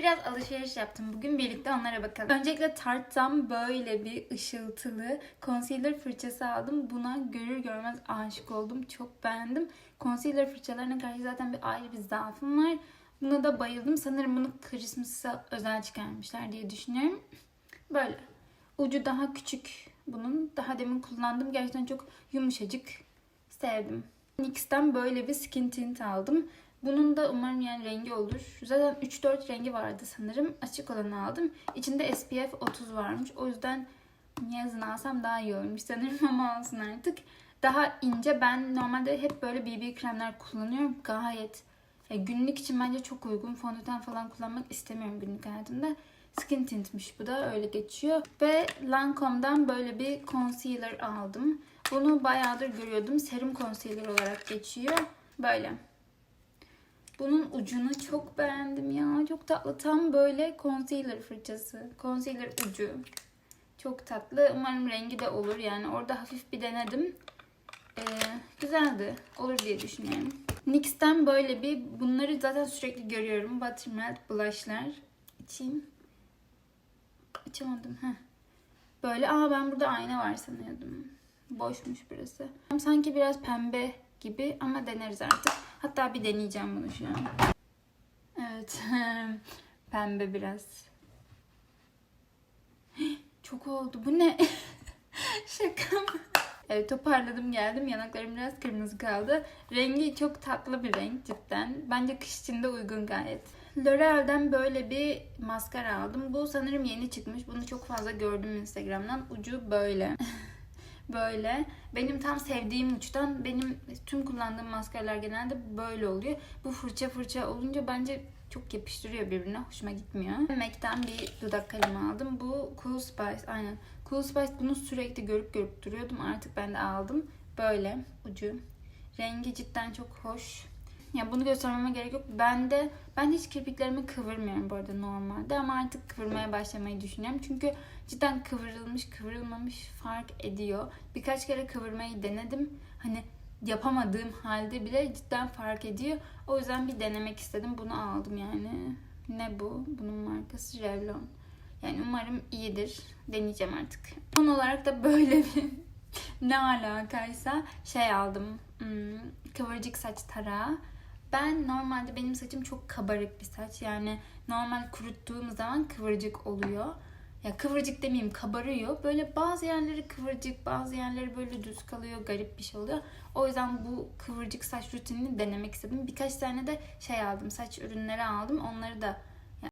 Biraz alışveriş yaptım. Bugün birlikte onlara bakalım. Öncelikle Tarte'dan böyle bir ışıltılı concealer fırçası aldım. Buna görür görmez aşık oldum. Çok beğendim. Concealer fırçalarına karşı zaten bir ayrı bir zaafım var. Buna da bayıldım. Sanırım bunu Christmas'a özel çıkarmışlar diye düşünüyorum. Böyle. Ucu daha küçük bunun. Daha demin kullandım. Gerçekten çok yumuşacık. Sevdim. NYX'ten böyle bir skin tint aldım. Bunun da umarım yani rengi olur. Zaten 3-4 rengi vardı sanırım. Açık olanı aldım. İçinde SPF 30 varmış. O yüzden yazın alsam daha iyi olmuş sanırım ama alsın artık. Daha ince. Ben normalde hep böyle BB kremler kullanıyorum. Gayet yani günlük için bence çok uygun. Fondöten falan kullanmak istemiyorum günlük hayatımda. Skin tintmiş bu da öyle geçiyor. Ve Lancome'dan böyle bir concealer aldım. Bunu bayağıdır görüyordum. Serum concealer olarak geçiyor. Böyle. Bunun ucunu çok beğendim ya. Çok tatlı. Tam böyle concealer fırçası. Concealer ucu. Çok tatlı. Umarım rengi de olur. Yani orada hafif bir denedim. Ee, güzeldi. Olur diye düşünüyorum. NYX'ten böyle bir bunları zaten sürekli görüyorum. Buttermelt blushlar. İçeyim. Açamadım. Heh. Böyle aa ben burada ayna var sanıyordum. Boşmuş burası. Sanki biraz pembe gibi ama deneriz artık. Hatta bir deneyeceğim bunu şu an. Evet. pembe biraz. Çok oldu. Bu ne? Şaka mı? Evet toparladım geldim. Yanaklarım biraz kırmızı kaldı. Rengi çok tatlı bir renk cidden. Bence kış için de uygun gayet. L'Oreal'den böyle bir maskara aldım. Bu sanırım yeni çıkmış. Bunu çok fazla gördüm Instagram'dan. Ucu böyle. böyle. Benim tam sevdiğim uçtan benim tüm kullandığım maskaralar genelde böyle oluyor. Bu fırça fırça olunca bence çok yapıştırıyor birbirine. Hoşuma gitmiyor. MAC'ten bir dudak kalemi aldım. Bu Cool Spice. Aynen. Cool Spice bunu sürekli görüp görüp duruyordum. Artık ben de aldım. Böyle ucu. Rengi cidden çok hoş. Ya bunu göstermeme gerek yok. Ben de ben hiç kirpiklerimi kıvırmıyorum bu arada normalde ama artık kıvırmaya başlamayı düşünüyorum. Çünkü cidden kıvırılmış kıvırılmamış fark ediyor. Birkaç kere kıvırmayı denedim. Hani yapamadığım halde bile cidden fark ediyor. O yüzden bir denemek istedim. Bunu aldım yani. Ne bu? Bunun markası Revlon. Yani umarım iyidir. Deneyeceğim artık. Son olarak da böyle bir ne alakaysa şey aldım. Hmm, kıvırcık saç tarağı. Ben normalde benim saçım çok kabarık bir saç. Yani normal kuruttuğum zaman kıvırcık oluyor. Ya kıvırcık demeyeyim kabarıyor. Böyle bazı yerleri kıvırcık, bazı yerleri böyle düz kalıyor, garip bir şey oluyor. O yüzden bu kıvırcık saç rutinini denemek istedim. Birkaç tane de şey aldım, saç ürünleri aldım. Onları da